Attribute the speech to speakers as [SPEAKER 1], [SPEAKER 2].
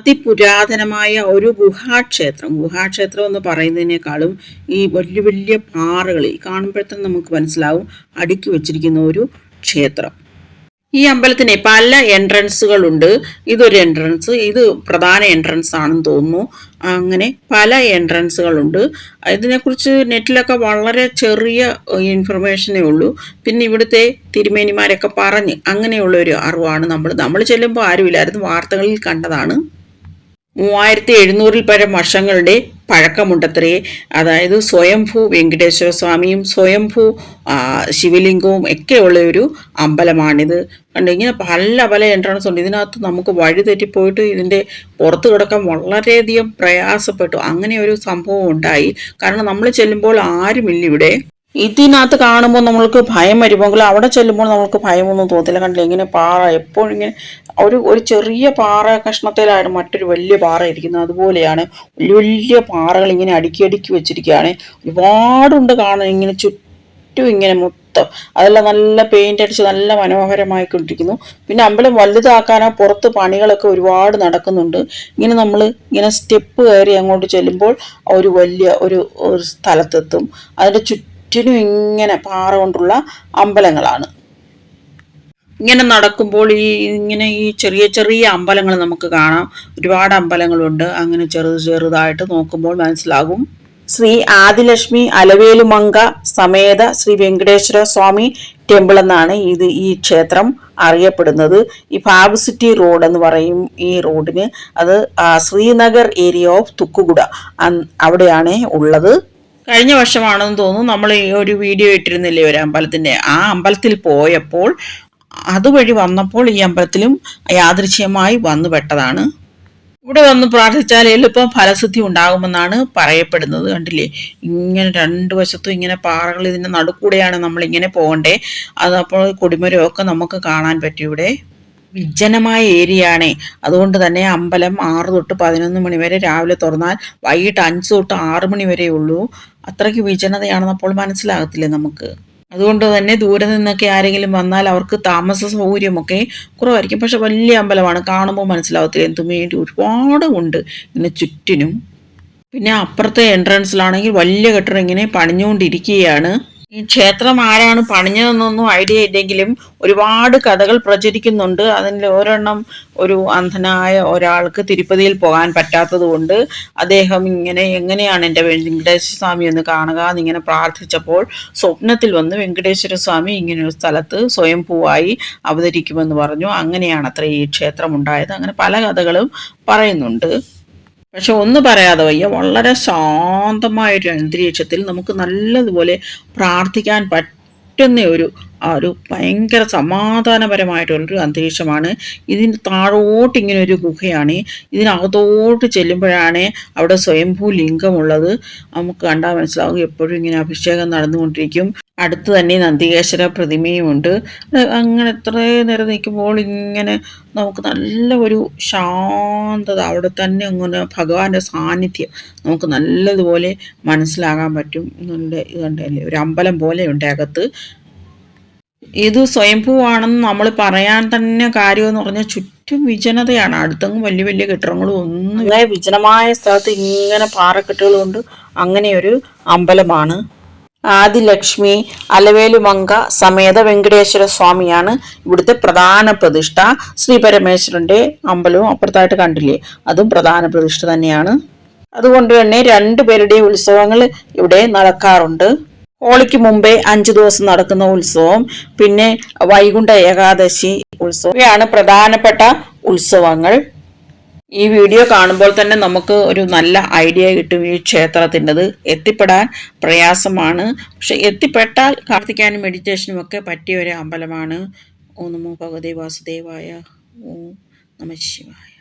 [SPEAKER 1] അതിപുരാതനമായ ഒരു ഗുഹാക്ഷേത്രം. ഗുഹാക്ഷേത്രം എന്ന് പറയുന്നതിനേക്കാളും ഈ വലിയ വലിയ പാറകൾ കാണുമ്പോഴത്തേനും നമുക്ക് മനസ്സിലാവും അടുക്കി വെച്ചിരിക്കുന്ന ഒരു ക്ഷേത്രം. ഈ അമ്പലത്തിന് പല എൻട്രൻസുകളുണ്ട് ഇതൊരു എൻട്രൻസ് ഇത് പ്രധാന എൻട്രൻസ് ആണെന്ന് തോന്നുന്നു. അങ്ങനെ പല എൻട്രൻസുകളുണ്ട് ഇതിനെക്കുറിച്ച് നെറ്റിലൊക്കെ വളരെ ചെറിയ ഇൻഫർമേഷനേ ഉള്ളൂ. പിന്നെ ഇവിടുത്തെ തിരുമേനിമാരൊക്കെ പറഞ്ഞ് അങ്ങനെയുള്ള ഒരു അറിവാണ് നമ്മൾ നമ്മൾ ചെല്ലുമ്പോൾ ആരുമില്ലായിരുന്നു വാർത്തകളിൽ കണ്ടതാണ്. മൂവായിരത്തി എഴുന്നൂറിൽ പരം വർഷങ്ങളുടെ പഴക്കമുണ്ടത്രേ. അതായത് സ്വയംഭൂ വെങ്കടേശ്വര സ്വാമിയും സ്വയംഭൂ ശിവലിംഗവും ഉള്ള ഒരു അമ്പലമാണിത്. കണ്ട് ഇങ്ങനെ പല പല എൻട്രൻസ് ഉണ്ട്. ഇതിനകത്ത് നമുക്ക് വഴി തെറ്റിപ്പോയിട്ട് ഇതിന്റെ പുറത്ത് കിടക്കാൻ വളരെയധികം പ്രയാസപ്പെട്ടു. അങ്ങനെ ഒരു സംഭവം ഉണ്ടായി. കാരണം നമ്മൾ ചെല്ലുമ്പോൾ ആരുമില്ല ഇവിടെ. ഇതിനകത്ത് കാണുമ്പോൾ നമ്മൾക്ക് ഭയം വരുമ്പോൾ അവിടെ ചെല്ലുമ്പോൾ നമ്മൾക്ക് ഭയമൊന്നും തോന്നില്ല കണ്ടില്ല? ഇങ്ങനെ പാറ എപ്പോഴും ഇങ്ങനെ ഒരു ഒരു ചെറിയ പാറ കഷ്ണത്തിലാണ് മറ്റൊരു വലിയ പാറ ഇരിക്കുന്നത് അതുപോലെയാണ്. വലിയ വലിയ പാറകൾ ഇങ്ങനെ അടുക്കി അടുക്കി വെച്ചിരിക്കുകയാണ്. ഒരുപാടുണ്ട് കാണാൻ. ഇങ്ങനെ ചുറ്റും ഇങ്ങനെ മൊത്തം. അതെല്ലാം നല്ല പെയിന്റ് അടിച്ച് നല്ല മനോഹരമായിക്കൊണ്ടിരിക്കുന്നു. പിന്നെ അമ്പലം വലുതാക്കാനോ പുറത്ത് പണികളൊക്കെ ഒരുപാട് നടക്കുന്നുണ്ട്. ഇങ്ങനെ നമ്മൾ ഇങ്ങനെ സ്റ്റെപ്പ് കയറി അങ്ങോട്ട് ചെല്ലുമ്പോൾ ഒരു വലിയ ഒരു ഒരു സ്ഥലത്തെത്തും. അതിന്റെ ചുറ്റിനും ഇങ്ങനെ പാറ കൊണ്ടുള്ള അമ്പലങ്ങളാണ്. ഇങ്ങനെ നടക്കുമ്പോൾ ഈ ഇങ്ങനെ ഈ ചെറിയ ചെറിയ അമ്പലങ്ങൾ നമുക്ക് കാണാം. ഒരുപാട് അമ്പലങ്ങളുണ്ട്. അങ്ങനെ ചെറുത് ചെറുതായിട്ട് നോക്കുമ്പോൾ മനസ്സിലാകും. ശ്രീ ആദിലക്ഷ്മി അലവേലുമങ്ക സമേത ശ്രീ വെങ്കടേശ്വര സ്വാമി ടെമ്പിൾ എന്നാണ് ഇത് ഈ ക്ഷേത്രം അറിയപ്പെടുന്നത്. ഈ ഫാബ് സിറ്റി റോഡ് എന്ന് പറയും ഈ റോഡിന്. അത് ശ്രീനഗർ ഏരിയ ഓഫ് തുക്കുകുട അവിടെയാണ് ഉള്ളത്. കഴിഞ്ഞ വർഷമാണെന്ന് തോന്നുന്നു നമ്മൾ ഈ ഒരു വീഡിയോ ഇട്ടിരുന്നില്ലേ ഒരു അമ്പലത്തിന്റെ ആ അമ്പലത്തിൽ പോയപ്പോൾ അതുവഴി വന്നപ്പോൾ ഈ അമ്പലത്തിലും യാദൃശ്യമായി വന്നു പെട്ടതാണ്. ഇവിടെ വന്ന് പ്രാർത്ഥിച്ചാൽ എളുപ്പം ഫലസിദ്ധി ഉണ്ടാകുമെന്നാണ് പറയപ്പെടുന്നത്. കണ്ടില്ലേ? ഇങ്ങനെ രണ്ട് വശത്തും ഇങ്ങനെ പാറകൾ ഇതിന്റെ നടുക്കൂടെയാണ് നമ്മളിങ്ങനെ പോകണ്ടേ. അത് അപ്പോൾ കൊടിമരമൊക്കെ നമുക്ക് കാണാൻ പറ്റും ഇവിടെ. വിജനമായ ഏരിയ ആണേ അതുകൊണ്ട് തന്നെ അമ്പലം ആറ് തൊട്ട് പതിനൊന്ന് മണി വരെ രാവിലെ തുറന്നാൽ വൈകിട്ട് അഞ്ച് തൊട്ട് ആറ് മണി വരെ ഉള്ളൂ. അത്രയ്ക്ക് വിജനതയാണെന്ന് അപ്പോൾ മനസ്സിലാകത്തില്ലേ നമുക്ക്? അതുകൊണ്ട് തന്നെ ദൂരെ നിന്നൊക്കെ ആരെങ്കിലും വന്നാൽ അവർക്ക് താമസ സൗകര്യമൊക്കെ കുറവായിരിക്കും. പക്ഷെ വലിയ അമ്പലമാണ്. കാണുമ്പോൾ മനസ്സിലാവത്തില്ല? എന്തും വേണ്ടി ഒരുപാട് ഉണ്ട് ഇങ്ങനെ ചുറ്റിനും. പിന്നെ അപ്പുറത്തെ എൻട്രൻസിലാണെങ്കിൽ വലിയ കെട്ടിടം ഇങ്ങനെ പണിഞ്ഞുകൊണ്ടിരിക്കുകയാണ്. ഈ ക്ഷേത്രം ആരാണ് പണിഞ്ഞതെന്നൊന്നും ഐഡിയ ഇല്ലെങ്കിലും ഒരുപാട് കഥകൾ പ്രചരിക്കുന്നുണ്ട്. അതിൽ ഒരെണ്ണം ഒരു അന്ധനായ ഒരാൾക്ക് തിരുപ്പതിയിൽ പോകാൻ പറ്റാത്തത് കൊണ്ട് അദ്ദേഹം ഇങ്ങനെ എങ്ങനെയാണ് എന്റെ വെങ്കടേശ്വര സ്വാമി ഒന്ന് കാണുക എന്നിങ്ങനെ പ്രാർത്ഥിച്ചപ്പോൾ സ്വപ്നത്തിൽ വന്ന് വെങ്കടേശ്വര സ്വാമി ഇങ്ങനെ ഒരു സ്ഥലത്ത് സ്വയംഭൂവായി അവതരിക്കുമെന്ന് പറഞ്ഞു. അങ്ങനെയാണ് അത്ര ഈ ക്ഷേത്രം ഉണ്ടായത്. അങ്ങനെ പല കഥകളും പറയുന്നുണ്ട്. പക്ഷെ ഒന്ന് പറയാതെ വയ്യ. വളരെ ശാന്തമായൊരു അന്തരീക്ഷത്തിൽ നമുക്ക് നല്ലതുപോലെ പ്രാർത്ഥിക്കാൻ പറ്റുന്ന ഒരു ആ ഒരു ഭയങ്കര സമാധാനപരമായിട്ടുള്ളൊരു അന്തരീക്ഷമാണ്. ഇതിന് താഴോട്ട് ഇങ്ങനെ ഒരു ഗുഹയാണ്. ഇതിനകത്തോട്ട് ചെല്ലുമ്പോഴാണ് അവിടെ സ്വയംഭൂ ലിംഗമുള്ളത്. നമുക്ക് കണ്ടാൽ മനസ്സിലാവും എപ്പോഴും ഇങ്ങനെ അഭിഷേകം നടന്നുകൊണ്ടിരിക്കും. അടുത്ത് തന്നെ നന്ദികേശ്വര പ്രതിമയുമുണ്ട്. അങ്ങനെ എത്ര നേരം നിൽക്കുമ്പോൾ ഇങ്ങനെ നമുക്ക് നല്ല ഒരു ശാന്തത അവിടെ തന്നെ അങ്ങനെ ഭഗവാന്റെ സാന്നിധ്യം നമുക്ക് നല്ലതുപോലെ മനസ്സിലാകാൻ പറ്റും. നല്ല ഇതുണ്ടല്ലേ ഒരു അമ്പലം പോലെ ഉണ്ട് അകത്ത്. ഇത് സ്വയംഭൂവാണെന്ന് നമ്മൾ പറയാൻ തന്നെ കാര്യമെന്ന് പറഞ്ഞാൽ ചുറ്റും വിജനതയാണ്. അടുത്തെങ്ങും വലിയ വലിയ കെട്ടിടങ്ങളും ഒന്നും വിജനമായ സ്ഥലത്ത് ഇങ്ങനെ പാറക്കെട്ടുകളുണ്ട് അങ്ങനെയൊരു അമ്പലമാണ്. ആദിലക്ഷ്മി അലവേലുമങ്ക സമേത വെങ്കടേശ്വര സ്വാമിയാണ് ഇവിടുത്തെ പ്രധാന പ്രതിഷ്ഠ. ശ്രീ പരമേശ്വരന്റെ അമ്പലവും അപ്പുറത്തായിട്ട് കണ്ടില്ലേ? അതും പ്രധാന പ്രതിഷ്ഠ തന്നെയാണ്. അതുകൊണ്ട് തന്നെ രണ്ടു പേരുടെ ഉത്സവങ്ങൾ ഇവിടെ നടക്കാറുണ്ട്. ഹോളിക്ക് മുമ്പേ അഞ്ചു ദിവസം നടക്കുന്ന ഉത്സവം പിന്നെ വൈകുണ്ഠ ഏകാദശി ഉത്സവം. ഇവയാണ് പ്രധാനപ്പെട്ട ഉത്സവങ്ങൾ. ഈ വീഡിയോ കാണുമ്പോൾ തന്നെ നമുക്ക് ഒരു നല്ല ഐഡിയ കിട്ടും ഈ ക്ഷേത്രത്തിന്റെത്. എത്തിപ്പെടാൻ പ്രയാസമാണ്. പക്ഷെ എത്തിപ്പെട്ടാൽ പ്രാർത്ഥിക്കാനും മെഡിറ്റേഷനും ഒക്കെ പറ്റിയ ഒരു അമ്പലമാണ്. ഓ നമോ ഭഗവതി വാസുദേവായ ഓം നമ ശിവായ.